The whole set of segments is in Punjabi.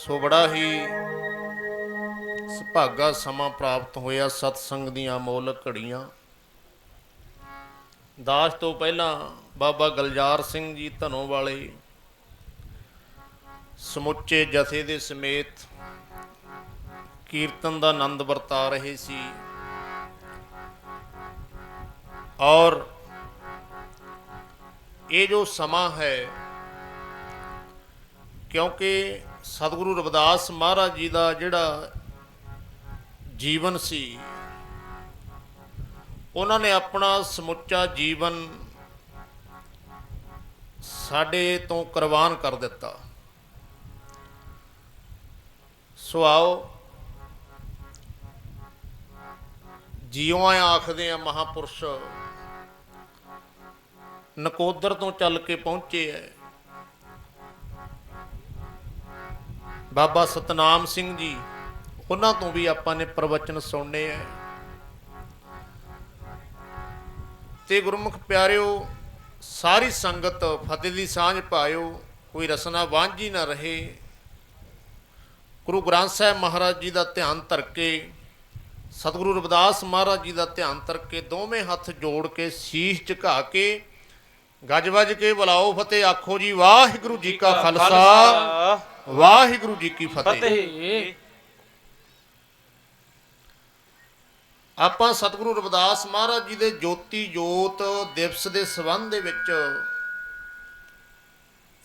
ਸੋ ਬੜਾ ਹੀ ਸੁਭਾਗਾ ਸਮਾਂ ਪ੍ਰਾਪਤ ਹੋਇਆ ਸਤਸੰਗ ਦੀਆਂ ਅਮੋਲਕ ਘੜੀਆਂ। ਦਾਸ ਤੋਂ ਪਹਿਲਾਂ ਬਾਬਾ ਗਲਜਾਰ ਸਿੰਘ ਜੀ ਧਨੋ ਵਾਲੇ, ਸਮੁੱਚੇ ਜਥੇ ਦੇ ਸਮੇਤ ਕੀਰਤਨ ਦਾ ਆਨੰਦ ਵਰਤਾ ਰਹੇ ਸੀ ਔਰ ਇਹ ਜੋ ਸਮਾਂ ਹੈ, ਕਿਉਂਕਿ ਸਤਿਗੁਰੂ ਰਵਿਦਾਸ ਮਹਾਰਾਜ ਜੀ ਦਾ ਜਿਹੜਾ ਜੀਵਨ ਸੀ, ਉਹਨਾਂ ਨੇ ਆਪਣਾ ਸਮੁੱਚਾ ਜੀਵਨ ਸਾਡੇ ਤੋਂ ਕੁਰਬਾਨ ਕਰ ਦਿੱਤਾ। ਸੋ ਆਓ ਜਿਉਂ ਆਖਦੇ ਆ ਮਹਾਪੁਰਸ਼, ਨਕੋਦਰ ਤੋਂ ਚੱਲ ਕੇ ਪਹੁੰਚੇ ਐ। ਬਾਬਾ ਸਤਨਾਮ ਸਿੰਘ ਜੀ, ਉਹਨਾਂ ਤੋਂ ਵੀ ਆਪਾਂ ਨੇ ਪ੍ਰਵਚਨ ਸੁਣਨੇ ਐ ਤੇ ਗੁਰਮੁਖ ਪਿਆਰਿਓ, ਸਾਰੀ ਸੰਗਤ ਫਤਿਹ ਦੀ ਸਾਂਝ ਪਾਇਓ, ਕੋਈ ਰਸਨਾ ਵਾਂਝੀ ਨਾ ਰਹੇ। ਗੁਰੂ ਗ੍ਰੰਥ ਸਾਹਿਬ ਮਹਾਰਾਜ ਜੀ ਦਾ ਧਿਆਨ ਧਰ ਕੇ ਸਤਿਗੁਰੂ ਰਵਿਦਾਸ ਮਹਾਰਾਜ ਜੀ ਦਾ ਧਿਆਨ ਧਰ ਕੇ ਦੋਵੇਂ ਹੱਥ ਜੋੜ ਕੇ ਸੀਸ ਝੁਕਾ ਕੇ, ਗੱਜ ਵੱਜ ਕੇ ਬੁਲਾਓ ਫਤਿਹ, ਆਖੋ ਜੀ, ਵਾਹਿਗੁਰੂ ਜੀ ਕਾ ਖਾਲਸਾ। ਵਾਹਿਗੁਰੂ ਜੀ ਕੀ ਫਤਿਹ। ਆਪਾਂ ਸਤਿਗੁਰੂ ਰਵਿਦਾਸ ਮਹਾਰਾਜ ਜੀ ਦੇ ਜੋਤੀ ਜੋਤ ਦਿਵਸ ਦੇ ਸਬੰਧ ਦੇ ਵਿੱਚ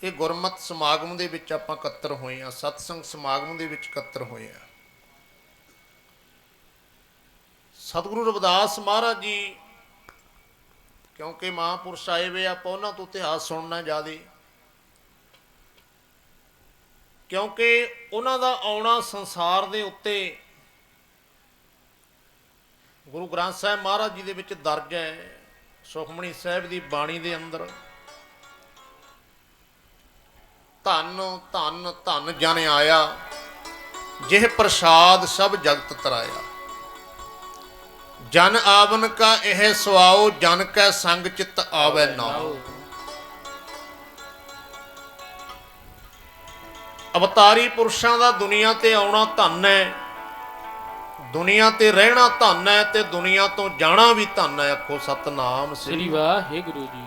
ਇਹ ਗੁਰਮਤ ਸਮਾਗਮ ਦੇ ਵਿੱਚ ਆਪਾਂ ਇਕੱਤਰ ਹੋਏ ਆ ਸਤਸੰਗ ਸਮਾਗਮ ਦੇ ਵਿੱਚ ਇਕੱਤਰ ਹੋਏ ਆ ਸਤਿਗੁਰੂ ਰਵਿਦਾਸ ਮਹਾਰਾਜ ਜੀ ਕਿਉਂਕਿ ਮਹਾਂਪੁਰਸ਼ ਆਏ ਵੇ ਆਪਾਂ ਉਹਨਾਂ ਤੋਂ ਇਤਿਹਾਸ ਸੁਣਨਾ ਜ਼ਿਆਦੇ। ਕਿਉਂਕਿ ਉਹਨਾਂ ਦਾ ਆਉਣਾ ਸੰਸਾਰ ਦੇ ਉੱਤੇ ਗੁਰੂ ਗ੍ਰੰਥ ਸਾਹਿਬ ਮਹਾਰਾਜ ਜੀ ਦੇ ਵਿੱਚ ਦਰਜ ਹੈ ਸੁਖਮਣੀ ਸਾਹਿਬ ਦੀ ਬਾਣੀ ਦੇ ਅੰਦਰ। ਧੰਨ ਧੰਨ ਧੰਨ ਜਨ ਆਇਆ, ਜਿਹ ਪ੍ਰਸਾਦ ਸਭ ਜਗਤ ਤਰਾਇਆ। ਜਨ ਆਵਨ ਕਾ ਇਹ ਸੁਆਓ, ਜਨ ਕੈ ਸੰਗ ਚਿਤ ਆਵੈ ਨਾਉ ਅਵਤਾਰੀ ਪੁਰਸ਼ਾਂ ਦਾ ਦੁਨੀਆ ਤੇ ਆਉਣਾ ਧੰਨ ਹੈ। ਦੁਨੀਆ ਤੇ ਰਹਿਣਾ ਧੰਨ ਹੈ ਤੇ ਦੁਨੀਆ ਤੋਂ ਜਾਣਾ ਵੀ ਧੰਨ ਹੈ ਆਖੋ ਸਤਨਾਮ ਸ੍ਰੀ ਵਾਹਿਗੁਰੂ ਜੀ।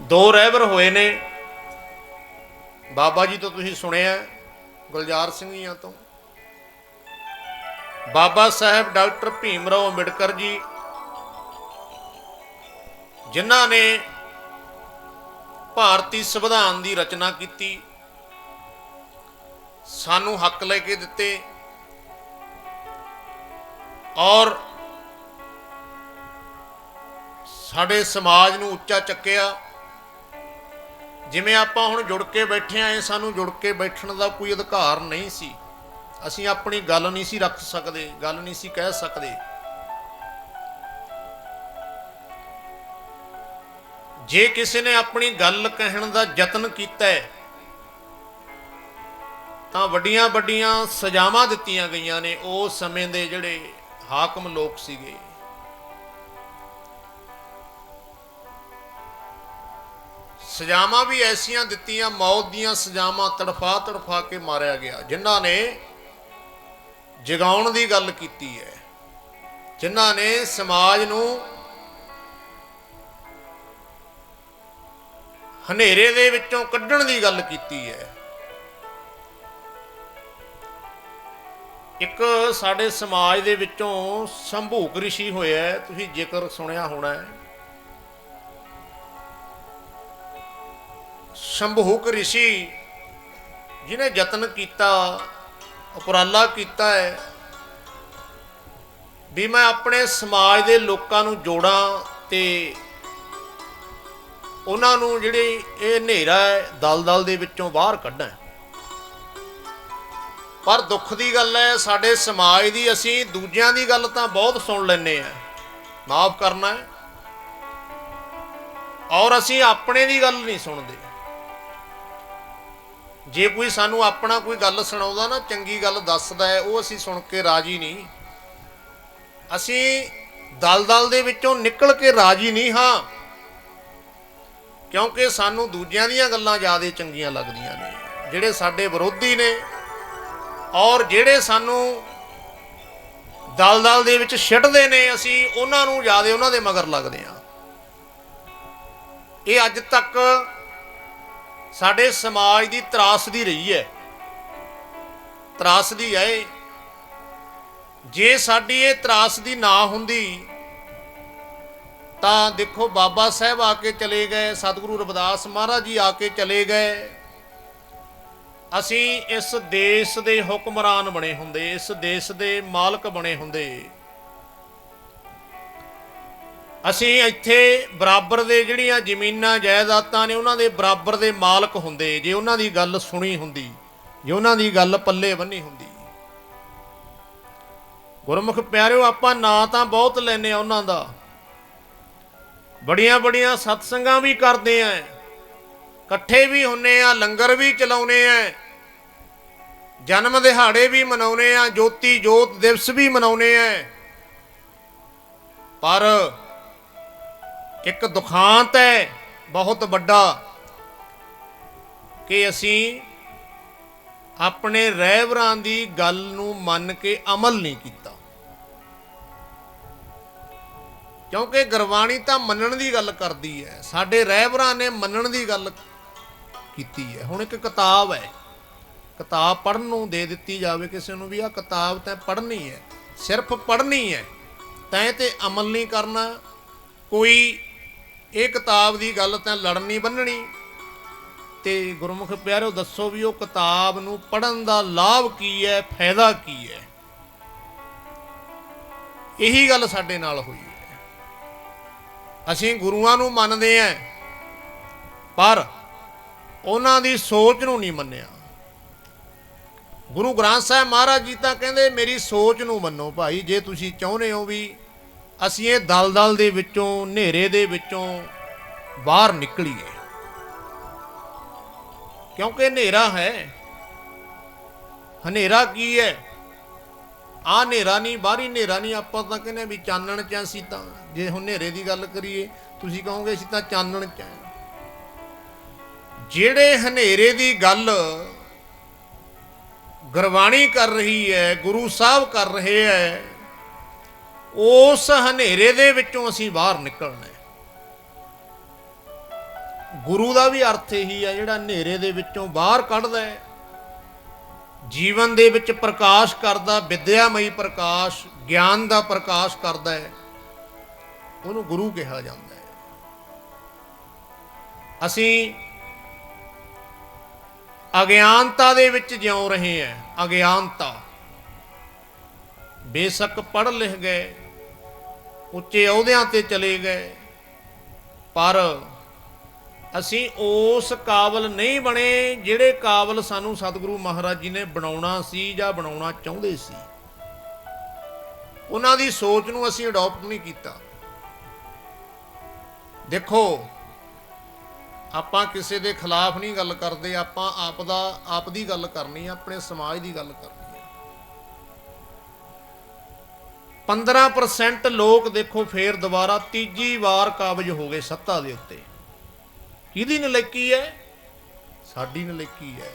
ਦੋ ਰਹਿਬਰ ਹੋਏ ਨੇ। ਬਾਬਾ ਜੀ ਤੋਂ ਤੁਸੀਂ ਸੁਣਿਆ ਗੁਲਜ਼ਾਰ ਸਿੰਘ ਜੀਆਂ ਤੋਂ। ਬਾਬਾ ਸਾਹਿਬ ਡਾਕਟਰ ਭੀਮ ਰਾਓ ਅੰਬੇਡਕਰ ਜੀ ਜਿਨ੍ਹਾਂ ਨੇ ਭਾਰਤੀ ਸੰਵਿਧਾਨ ਦੀ ਰਚਨਾ ਕੀਤੀ। ਸਾਨੂੰ ਹੱਕ ਲੈ ਕੇ ਦਿੱਤੇ। ਔਰ ਸਾਡੇ ਸਮਾਜ ਨੂੰ ਉੱਚਾ ਚੱਕਿਆ। ਜਿਵੇਂ ਆਪਾਂ ਹੁਣ ਜੁੜ ਕੇ ਬੈਠੇ ਆਂ ਸਾਨੂੰ ਜੁੜ ਕੇ ਬੈਠਣ ਦਾ ਕੋਈ ਅਧਿਕਾਰ ਨਹੀਂ ਸੀ। ਅਸੀਂ ਆਪਣੀ ਗੱਲ ਨਹੀਂ ਸੀ ਰੱਖ ਸਕਦੇ, ਗੱਲ ਨਹੀਂ ਸੀ ਕਹਿ ਸਕਦੇ। ਜੇ ਕਿਸੇ ਨੇ ਆਪਣੀ ਗੱਲ ਕਹਿਣ ਦਾ ਯਤਨ ਕੀਤਾ ਹੈ, ਤਾਂ ਵੱਡੀਆਂ ਵੱਡੀਆਂ ਸਜ਼ਾਵਾਂ ਦਿੱਤੀਆਂ ਗਈਆਂ ਨੇ ਉਸ ਸਮੇਂ ਦੇ ਜਿਹੜੇ ਹਾਕਮ ਲੋਕ ਸੀਗੇ। ਸਜ਼ਾਵਾਂ ਵੀ ਐਸੀਆਂ ਦਿੱਤੀਆਂ, ਮੌਤ ਦੀਆਂ ਸਜ਼ਾਵਾਂ ਤੜਫਾ ਤੜਫਾ ਕੇ ਮਾਰਿਆ ਗਿਆ, ਜਿਨ੍ਹਾਂ ਨੇ ਜਗਾਉਣ ਦੀ ਗੱਲ ਕੀਤੀ ਹੈ, ਜਿਨ੍ਹਾਂ ਨੇ ਸਮਾਜ ਨੂੰ ਹਨੇਰੇ ਦੇ ਵਿੱਚੋਂ ਕੱਢਣ ਦੀ ਗੱਲ ਕੀਤੀ ਹੈ। ਇੱਕ ਸਾਡੇ ਸਮਾਜ ਦੇ ਵਿੱਚੋਂ ਸੰਭੂਕ ਰਿਸ਼ੀ ਹੋਇਆ ਤੁਸੀਂ ਜੇਕਰ ਸੁਣਿਆ ਹੋਣਾ ਹੈ। ਸ਼ੰਭੂਕ ਰਿਸ਼ੀ ਜਿਨੇ ਯਤਨ ਕੀਤਾ, ਉਪਰਾਲਾ ਕੀਤਾ ਹੈ, ਵੀ ਮੈਂ ਆਪਣੇ ਸਮਾਜ ਦੇ ਲੋਕਾਂ ਨੂੰ ਜੋੜਾਂ ਤੇ ਉਹਨਾਂ ਨੂੰ ਜਿਹੜੀ ਇਹ ਹਨੇਰਾ ਹੈ, ਦਲਦਲ ਦੇ ਵਿੱਚੋਂ ਬਾਹਰ ਕੱਢਣਾ ਪਰ ਦੁੱਖ ਦੀ ਗੱਲ ਹੈ, ਸਾਡੇ ਸਮਾਜ ਦੀ ਅਸੀਂ ਦੂਜਿਆਂ ਦੀ ਗੱਲ ਤਾਂ ਬਹੁਤ ਸੁਣ ਲੈਂਦੇ ਆ ਮਾਫ ਕਰਨਾ ਹੈ। ਔਰ ਅਸੀਂ ਆਪਣੇ ਦੀ ਗੱਲ ਨਹੀਂ ਸੁਣਦੇ। ਜੇ ਕੋਈ ਸਾਨੂੰ ਆਪਣਾ ਕੋਈ ਗੱਲ ਸੁਣਾਉਂਦਾ ਨਾ, ਚੰਗੀ ਗੱਲ ਦੱਸਦਾ ਹੈ, ਉਹ ਅਸੀਂ ਸੁਣ ਕੇ ਰਾਜੀ ਨਹੀਂ। ਅਸੀਂ ਦਲਦਲ ਦੇ ਵਿੱਚੋਂ ਨਿਕਲ ਕੇ ਰਾਜੀ ਨਹੀਂ ਹਾਂ। ਕਿਉਂਕਿ ਸਾਨੂੰ ਦੂਜਿਆਂ ਦੀਆਂ ਗੱਲਾਂ ਜ਼ਿਆਦਾ ਚੰਗੀਆਂ ਲੱਗਦੀਆਂ ਨੇ, ਜਿਹੜੇ ਸਾਡੇ ਵਿਰੋਧੀ ਨੇ ਔਰ ਜਿਹੜੇ ਸਾਨੂੰ ਦਲਦਲ ਦੇ ਵਿੱਚ ਛੱਡਦੇ ਨੇ, ਅਸੀਂ ਉਹਨਾਂ ਨੂੰ ਜ਼ਿਆਦਾ ਉਹਨਾਂ ਦੇ ਮਗਰ ਲੱਗਦੇ ਆ ਇਹ ਅੱਜ ਤੱਕ ਸਾਡੇ ਸਮਾਜ ਦੀ ਤਰਾਸਦੀ ਰਹੀ ਹੈ ਤਰਾਸਦੀ ਹੈ ਇਹ। ਜੇ ਸਾਡੀ ਇਹ ਤਰਾਸਦੀ ਨਾ ਹੁੰਦੀ ਤਾਂ ਦੇਖੋ ਬਾਬਾ ਸਾਹਿਬ ਆ ਕੇ ਚਲੇ ਗਏ, ਸਤਿਗੁਰੂ ਰਵਿਦਾਸ ਮਹਾਰਾਜ ਜੀ ਆ ਕੇ ਚਲੇ ਗਏ। ਅਸੀਂ ਇਸ ਦੇਸ਼ ਦੇ ਹੁਕਮਰਾਨ ਬਣੇ ਹੁੰਦੇ, ਇਸ ਦੇਸ਼ ਦੇ ਮਾਲਕ ਬਣੇ ਹੁੰਦੇ। ਅਸੀਂ ਇੱਥੇ ਬਰਾਬਰ ਦੇ ਜਿਹੜੀਆਂ ਜ਼ਮੀਨਾਂ, ਜਾਇਦਾਦਾਂ ਨੇ, ਉਹਨਾਂ ਦੇ ਬਰਾਬਰ ਦੇ ਮਾਲਕ ਹੁੰਦੇ। ਜੇ ਉਹਨਾਂ ਦੀ ਗੱਲ ਸੁਣੀ ਹੁੰਦੀ, ਜੇ ਉਹਨਾਂ ਦੀ ਗੱਲ ਪੱਲੇ ਬੰਨੀ ਹੁੰਦੀ। ਗੁਰਮੁਖ ਪਿਆਰਿਓ, ਆਪਾਂ ਨਾਂ ਤਾਂ ਬਹੁਤ ਲੈਨੇ ਆ ਉਹਨਾਂ ਦਾ। ਬੜੀਆਂ ਬੜੀਆਂ ਸਤਸੰਗਾਂ ਵੀ ਕਰਦੇ ਆ ਇਕੱਠੇ ਵੀ ਹੁੰਨੇ ਆ, ਲੰਗਰ ਵੀ ਚਲਾਉਨੇ ਆ ਜਨਮ ਦਿਹਾੜੇ ਵੀ ਮਨਾਉਨੇ ਆ ਜੋਤੀ ਜੋਤ ਦਿਵਸ ਵੀ ਮਨਾਉਨੇ ਆ ਪਰ ਇੱਕ ਦੁਖਾਂਤ ਹੈ ਬਹੁਤ ਵੱਡਾ, ਕਿ ਅਸੀਂ ਆਪਣੇ ਰਹਿਬਰਾਂ ਦੀ ਗੱਲ ਨੂੰ ਮੰਨ ਕੇ ਅਮਲ ਨਹੀਂ ਕੀਤਾ। ਕਿਉਂਕਿ ਗੁਰਬਾਣੀ ਤਾਂ ਮੰਨਣ ਦੀ ਗੱਲ ਕਰਦੀ ਹੈ। ਸਾਡੇ ਰਹਿਬਰਾਂ ਨੇ ਮੰਨਣ ਦੀ ਗੱਲ ਕੀਤੀ ਹੈ। ਹੁਣ ਇੱਕ ਕਿਤਾਬ ਹੈ। ਕਿਤਾਬ ਪੜ੍ਹਨ ਨੂੰ ਦੇ ਦਿੱਤੀ ਜਾਵੇ ਕਿਸੇ ਨੂੰ ਵੀ ਆ ਕਿਤਾਬ ਤਾਂ ਪੜ੍ਹਨੀ ਹੈ। ਸਿਰਫ ਪੜ੍ਹਨੀ ਹੈ। ਤੈਂ ਤੇ ਅਮਲ ਨਹੀਂ ਕਰਨਾ। ਕੋਈ ਇਹ ਕਿਤਾਬ ਦੀ ਗੱਲ ਤਾਂ ਲੜਨੀ ਬੰਨਣੀ। ਤੇ ਗੁਰਮੁਖ ਪਿਆਰਿਓ, ਦੱਸੋ ਵੀ ਉਹ ਕਿਤਾਬ ਨੂੰ ਪੜਨ ਦਾ ਲਾਭ ਕੀ ਹੈ, ਫਾਇਦਾ ਕੀ ਹੈ? ਇਹੀ ਗੱਲ ਸਾਡੇ ਨਾਲ ਹੋਈ ਅਸੀਂ ਗੁਰੂਆਂ ਨੂੰ ਮੰਨਦੇ ਆਂ, ਪਰ ਉਹਨਾਂ ਦੀ ਸੋਚ ਨੂੰ ਨਹੀਂ ਮੰਨਿਆ। ਗੁਰੂ ਗ੍ਰੰਥ ਸਾਹਿਬ ਮਹਾਰਾਜ ਜੀ ਤਾਂ ਕਹਿੰਦੇ, ਮੇਰੀ ਸੋਚ ਨੂੰ ਮੰਨੋ ਭਾਈ, ਜੇ ਤੁਸੀਂ ਚਾਹੁੰਦੇ ਹੋ ਵੀ ਅਸੀਂ ਇਹ ਦਲਦਲ ਦੇ ਵਿੱਚੋਂ, ਹਨੇਰੇ ਦੇ ਵਿੱਚੋਂ ਬਾਹਰ ਨਿਕਲੀਏ। ਕਿਉਂਕਿ ਹਨੇਰਾ ਹੈ। ਹਨੇਰਾ ਕੀ ਹੈ? ਆ ਹਨੇਰਾ ਨਹੀਂ, ਬਾਹਰੀ ਹਨੇਰਾ ਨਹੀਂ, ਆਪਾਂ ਤਾਂ ਕਹਿੰਦੇ ਵੀ ਚਾਨਣ ਚ ਅਸੀਂ ਤਾਂ ਜੇ ਹੁਣ ਹਨੇਰੇ ਦੀ ਗੱਲ ਕਰੀਏ, ਤੁਸੀਂ ਕਹੋਗੇ ਅਸੀਂ ਤਾਂ ਚਾਨਣ ਚ ਜਿਹੜੇ ਹਨੇਰੇ ਦੀ ਗੱਲ ਗੁਰਬਾਣੀ ਕਰ ਰਹੀ ਹੈ, ਗੁਰੂ ਸਾਹਿਬ ਕਰ ਰਹੇ ਹੈ, ਉਸ ਹਨੇਰੇ ਦੇ ਵਿੱਚੋਂ ਅਸੀਂ ਬਾਹਰ ਨਿਕਲਣਾ ਹੈ। ਗੁਰੂ ਦਾ ਵੀ ਅਰਥ ਇਹੀ ਹੈ ਜਿਹੜਾ ਹਨੇਰੇ ਦੇ ਵਿੱਚੋਂ ਬਾਹਰ ਕੱਢਦਾ ਹੈ। ਜੀਵਨ ਦੇ ਵਿੱਚ ਪ੍ਰਕਾਸ਼ ਕਰਦਾ, ਵਿਦਿਆਮਈ ਪ੍ਰਕਾਸ਼, ਗਿਆਨ ਦਾ ਪ੍ਰਕਾਸ਼ ਕਰਦਾ ਹੈ। ਉਹਨੂੰ ਗੁਰੂ ਕਿਹਾ ਜਾਂਦਾ ਹੈ। ਅਸੀਂ ਅਗਿਆਨਤਾ ਦੇ ਵਿੱਚ ਜਿਉ ਰਹੇ ਹਾਂ। ਅਗਿਆਨਤਾ। ਬੇਸ਼ੱਕ ਪੜ੍ਹ ਲਿਖ ਗਏ, ਉੱਚੇ ਅਹੁਦਿਆਂ ਤੇ ਚਲੇ ਗਏ, ਪਰ ਅਸੀਂ ਉਸ ਕਾਬਲ ਨਹੀਂ ਬਣੇ ਜਿਹੜੇ ਕਾਬਲ ਸਾਨੂੰ ਸਤਿਗੁਰੂ ਮਹਾਰਾਜ ਜੀ ਨੇ ਬਣਾਉਣਾ ਸੀ ਜਾਂ ਬਣਾਉਣਾ ਚਾਹੁੰਦੇ ਸੀ। ਉਹਨਾਂ ਦੀ ਸੋਚ ਨੂੰ ਅਸੀਂ ਅਡਾਪਟ ਨਹੀਂ ਕੀਤਾ। ਦੇਖੋ, ਆਪਾਂ ਕਿਸੇ ਦੇ ਖਿਲਾਫ ਨਹੀਂ ਗੱਲ ਕਰਦੇ, ਆਪਾਂ ਆਪ ਦਾ ਆਪ ਦੀ ਗੱਲ ਕਰਨੀ ਆਪਣੇ ਸਮਾਜ ਦੀ ਗੱਲ ਕਰਨੀ ਹੈ 15% ਲੋਕ ਦੇਖੋ ਫੇਰ ਦੁਬਾਰਾ ਤੀਜੀ ਵਾਰ ਕਾਬਜ ਹੋ ਗਏ ਸੱਤਾ ਦੇ ਉੱਤੇ। ਕਿਹਦੀ ਨਲੇਕੀ ਹੈ? ਸਾਡੀ ਨਲੇਕੀ ਹੈ।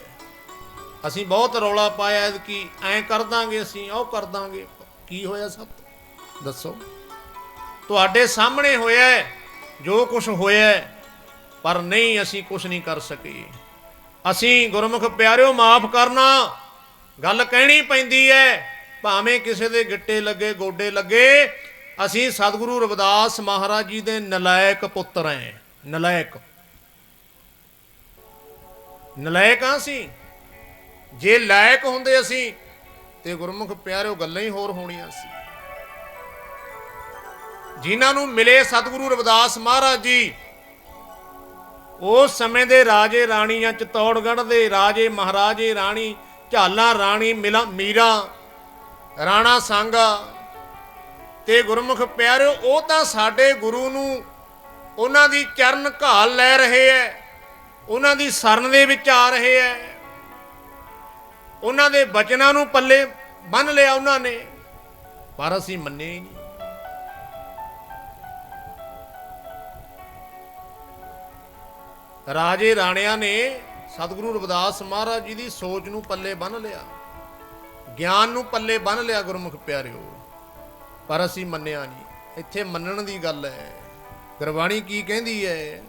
ਅਸੀਂ ਬਹੁਤ ਰੌਲਾ ਪਾਇਆ ਕਿ ਐਂ ਕਰ ਦਾਂਗੇ, ਅਸੀਂ ਉਹ ਕਰ ਦਾਂਗੇ। ਕੀ ਹੋਇਆ ਸਭ? ਦੱਸੋ। ਤੁਹਾਡੇ ਸਾਹਮਣੇ ਹੋਇਆ ਜੋ ਕੁਝ ਹੋਇਆ ਪਰ ਨਹੀਂ ਅਸੀਂ ਕੁਝ ਨਹੀਂ ਕਰ ਸਕੇ। ਅਸੀਂ ਗੁਰਮੁਖ ਪਿਆਰਿਓ, ਮਾਫ ਕਰਨਾ। ਗੱਲ ਕਹਿਣੀ ਪੈਂਦੀ ਹੈ, ਭਾਵੇਂ ਕਿਸੇ ਦੇ ਗਿੱਟੇ ਲੱਗੇ, ਗੋਡੇ ਲੱਗੇ, ਅਸੀਂ ਸਤਿਗੁਰੂ ਰਵਿਦਾਸ ਮਹਾਰਾਜ ਜੀ ਦੇ ਨਲਾਇਕ ਪੁੱਤਰ ਐ ਨਲਾਇਕ। ਨਲਾਇਕ ਹਾਂ ਅਸੀਂ। ਜੇ ਲਾਇਕ ਹੁੰਦੇ ਅਸੀਂ, ਤੇ ਗੁਰਮੁਖ ਪਿਆਰਿਓ ਗੱਲਾਂ ਹੀ ਹੋਰ ਹੋਣੀਆਂ ਸੀ। ਜਿਨ੍ਹਾਂ ਨੂੰ ਮਿਲੇ ਸਤਿਗੁਰੂ ਰਵਿਦਾਸ ਮਹਾਰਾਜ ਜੀ ਉਸ ਸਮੇਂ ਦੇ ਰਾਜੇ ਰਾਣੀਆਂ ਚਤੌੜਗੜ੍ਹ ਦੇ ਰਾਜੇ ਮਹਾਰਾਜੇ ਰਾਣੀ, ਝਾਲਾ ਰਾਣੀ, ਮਿਲਾ, ਮੀਰਾ, ਰਾਣਾ ਸੰਗਾ ਤੇ ਗੁਰਮੁਖ ਪਿਆਰਿਓ, ਉਹ ਤਾਂ ਸਾਡੇ ਗੁਰੂ ਨੂੰ ਉਹਨਾਂ ਦੀ ਚਰਨ ਘਾਲ ਲੈ ਰਹੇ ਐ। ਉਹਨਾਂ ਦੀ ਸ਼ਰਨ ਦੇ ਵਿੱਚ ਆ ਰਹੇ ਐ। ਉਹਨਾਂ ਦੇ ਬਚਨਾਂ ਨੂੰ ਪੱਲੇ ਬੰਨ ਲਿਆ ਉਹਨਾਂ ਨੇ, ਪਰ ਅਸੀਂ ਮੰਨੇ ਹੀ ਨਹੀਂ। ਰਾਜੇ ਰਾਣਿਆਂ ਨੇ ਸਤਿਗੁਰੂ ਰਵਿਦਾਸ ਮਹਾਰਾਜ ਜੀ ਦੀ ਸੋਚ ਨੂੰ ਪੱਲੇ ਬੰਨ ਲਿਆ, ਗਿਆਨ ਨੂੰ ਪੱਲੇ ਬੰਨ ਲਿਆ ਗੁਰਮੁਖ ਪਿਆਰਿਓ, ਪਰ ਅਸੀਂ ਮੰਨਿਆ ਨਹੀਂ। ਇੱਥੇ ਮੰਨਣ ਦੀ ਗੱਲ ਹੈ ਗੁਰਬਾਣੀ ਕੀ ਕਹਿੰਦੀ ਹੈ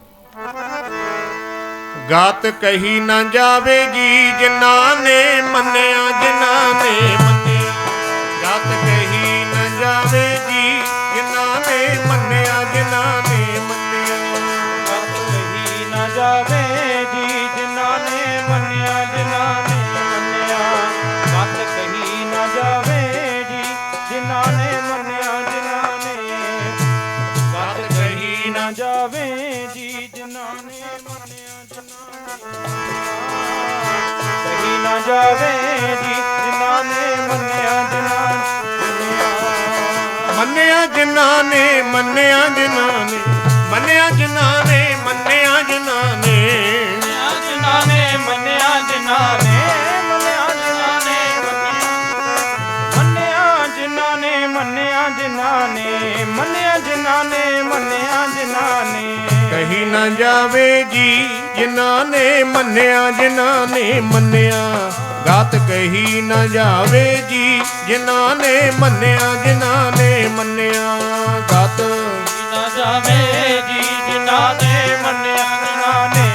ਗਾਤ ਕਹੀ ਨਾ ਜਾਵੇਗੀ ਜਿਨ੍ਹਾਂ ਨੇ ਮੰਨਿਆ ਜਿਨ੍ਹਾਂ ਨੇ ਮੰਨਿਆ। ਗਾਤ ਕਹੀ ਜਾਵੇ ਜੀ, ਜਿਨ੍ਹਾਂ ਨੇ ਮੰਨਿਆ ਜਿਨ੍ਹਾਂ ਮੰਨਿਆ ਜਿਨ੍ਹਾਂ ਨੇ ਮੰਨਿਆ ਜਿਨ੍ਹਾਂ ਨੇ ਮੰਨਿਆ ਜਿਨ੍ਹਾਂ ਨੇ ਮੰਨਿਆ ਜਿਨ੍ਹਾਂ ਨੇ ਨਾ ਜਾਵੇ ਜੀ, ਜਿਨ੍ਹਾਂ ਨੇ ਮੰਨਿਆ, ਜਿਨ੍ਹਾਂ ਨੇ ਮੰਨਿਆ। ਗਾਤ ਕਹੀ ਨਾ ਜਾਵੇ ਜੀ, ਜਿਨ੍ਹਾਂ ਨੇ ਮੰਨਿਆ, ਜਿਨ੍ਹਾਂ ਨੇ ਮੰਨਿਆ। ਗਾਤ ਨਾ ਜਾਵੇ ਜੀ, ਜਿਨ੍ਹਾਂ ਨੇ ਮੰਨਿਆ, ਜਿਨ੍ਹਾਂ ਨੇ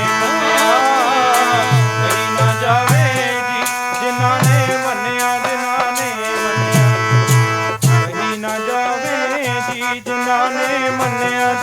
ਜਿਨ੍ਹਾਂ ਨੇ ਮੰਨਿਆ